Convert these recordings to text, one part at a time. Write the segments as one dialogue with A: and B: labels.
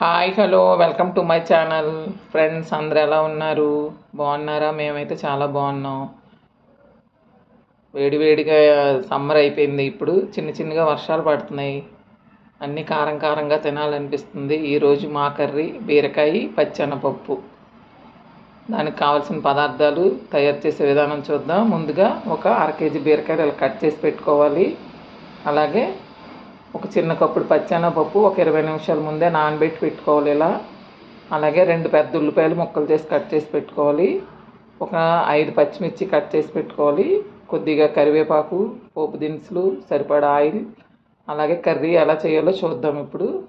A: Hi hello welcome to my channel. Friends అందరు ఎలా ఉన్నారు? బాగున్నారా? మేమైతే చాలా బాగున్నాం. వేడివేడిగా సమ్మర్ అయిపోయింది ఇప్పుడు. చిన్న చిన్నగా వర్షాలు పడుతున్నాయి. అన్నీ కారం కారంగా తినాలనిపిస్తుంది. ఈరోజు మా కర్రీ బీరకాయ పచ్చెనపప్పు. దానికి కావాల్సిన పదార్థాలు తయారు చేసే విధానం చూద్దాం. ముందుగా ఒక అర కేజీ బీరకాయలు ఇలా కట్ చేసి పెట్టుకోవాలి. అలాగే ఒక చిన్న కప్పుడు పచ్చెనపప్పు ఒక ఇరవై నిమిషాల ముందే నానబెట్టి పెట్టుకోవాలి ఇలా. అలాగే రెండు పెద్ద ఉల్లిపాయలు ముక్కలు చేసి కట్ చేసి పెట్టుకోవాలి. ఒక ఐదు పచ్చిమిర్చి కట్ చేసి పెట్టుకోవాలి. కొద్దిగా కరివేపాకు పోపు దినుసులు సరిపడా ఆయిల్. అలాగే కర్రీ ఎలా చేయాలో చూద్దాం ఇప్పుడు.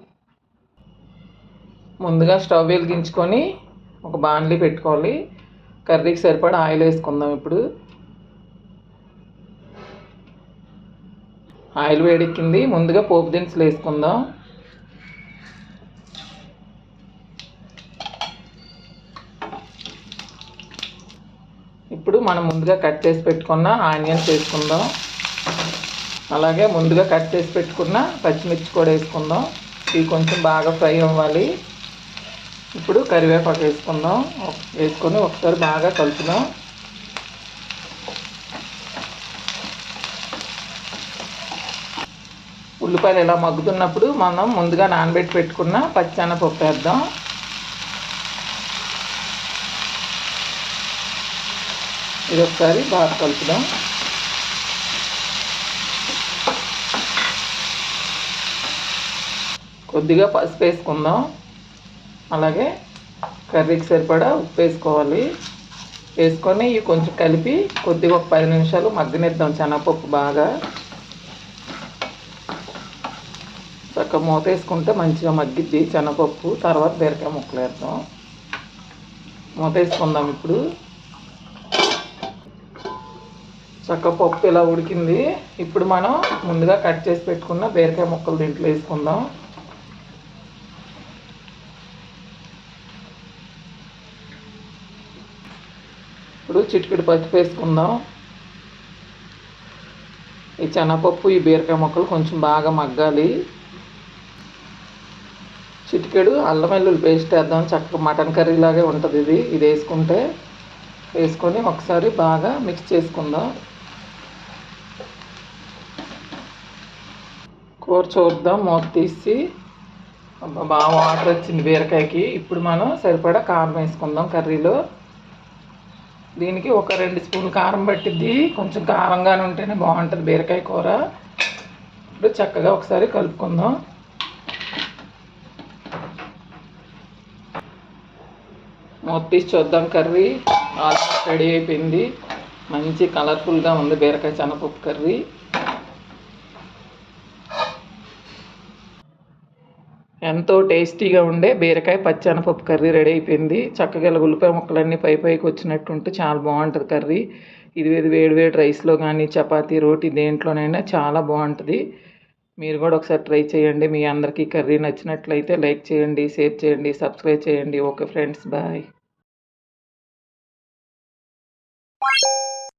A: ముందుగా స్టవ్ వెలిగించుకొని ఒక బాణలి పెట్టుకోవాలి. కర్రీకి సరిపడా ఆయిల్ వేసుకుందాం ఇప్పుడు. ఆయిల్ వేడెక్కింది. ముందుగా పోపు దినుసులు వేసుకుందాం. ఇప్పుడు మనం ముందుగా కట్ చేసి పెట్టుకున్న ఆనియన్స్ వేసుకుందాం. అలాగే ముందుగా కట్ చేసి పెట్టుకున్న పచ్చిమిర్చి కూడా వేసుకుందాం. ఇవి కొంచెం బాగా ఫ్రై అవ్వాలి. ఇప్పుడు కరివేపాకు వేసుకుందాం. వేసుకొని ఒకసారి బాగా కలుపుదాం. ఉల్లిపాయలు ఇలా మగ్గుతున్నప్పుడు మనం ముందుగా నానబెట్టి పెట్టుకున్న పచ్చెనపప్పు వేద్దాం. ఇది ఒకసారి బాగా కలుపుదాం. కొద్దిగా పసుపు వేసుకుందాం. అలాగే కర్రీకి సరిపడా ఉప్పు వేసుకోవాలి. వేసుకొని ఇవి కొంచెం కలిపి కొద్దిగా ఒక పది నిమిషాలు మగ్గనిద్దాం శనగపప్పు బాగా. చక్కగా మూత వేసుకుంటే మంచిగా మగ్గిద్ది శనగపప్పు తర్వాత బీరకాయ ముక్కలు వేద్దాం. మూత వేసుకుందాం ఇప్పుడు. చక్క పప్పు ఇలా ఉడికింది. ఇప్పుడు మనం ముందుగా కట్ చేసి పెట్టుకున్న బీరకాయ ముక్కలు దీంట్లో వేసుకుందాం. ఇప్పుడు చిటికెడు పచ్చి వేసుకుందాం. ఈ శనగపప్పు ఈ బీరకాయ ముక్కలు కొంచెం బాగా మగ్గాలి. చిటికెడు అల్లం వెల్లుల్లి పేస్ట్ వేద్దాం. చక్కగా మటన్ కర్రీ లాగే ఉంటుంది ఇది. ఇది వేసుకుంటే వేసుకొని ఒకసారి బాగా మిక్స్ చేసుకుందాం. కూర చూద్దాం. మూత తీసి బాగా వాటర్ వచ్చింది బీరకాయకి. ఇప్పుడు మనం సరిపడా కారం వేసుకుందాం కర్రీలో. దీనికి ఒక రెండు స్పూన్ కారం పట్టిద్ది. కొంచెం కారంగానే ఉంటేనే బాగుంటుంది బీరకాయ కూర. ఇప్పుడు చక్కగా ఒకసారి కలుపుకుందాం. మూత చూద్దాం కర్రీ. ఆల్మోస్ట్ రెడీ అయిపోయింది. మంచి కలర్ఫుల్గా ఉంది బీరకాయ శనగపప్పు కర్రీ. ఎంతో టేస్టీగా ఉండే బీరకాయ పచ్చనపప్పు కర్రీ రెడీ అయిపోయింది. చక్కగా ఉల్లిపాయ ముక్కలన్నీ పై పైకి వచ్చినట్టుంటే చాలా బాగుంటుంది కర్రీ. ఇది వేడి వేడి రైస్లో కానీ చపాతీ రోటీ దేంట్లోనైనా చాలా బాగుంటుంది. మీరు కూడా ఒకసారి ట్రై చేయండి. మీ అందరికీ కర్రీ నచ్చినట్లయితే లైక్ చేయండి షేర్ చేయండి సబ్స్క్రైబ్ చేయండి. Okay friends bye. Bye.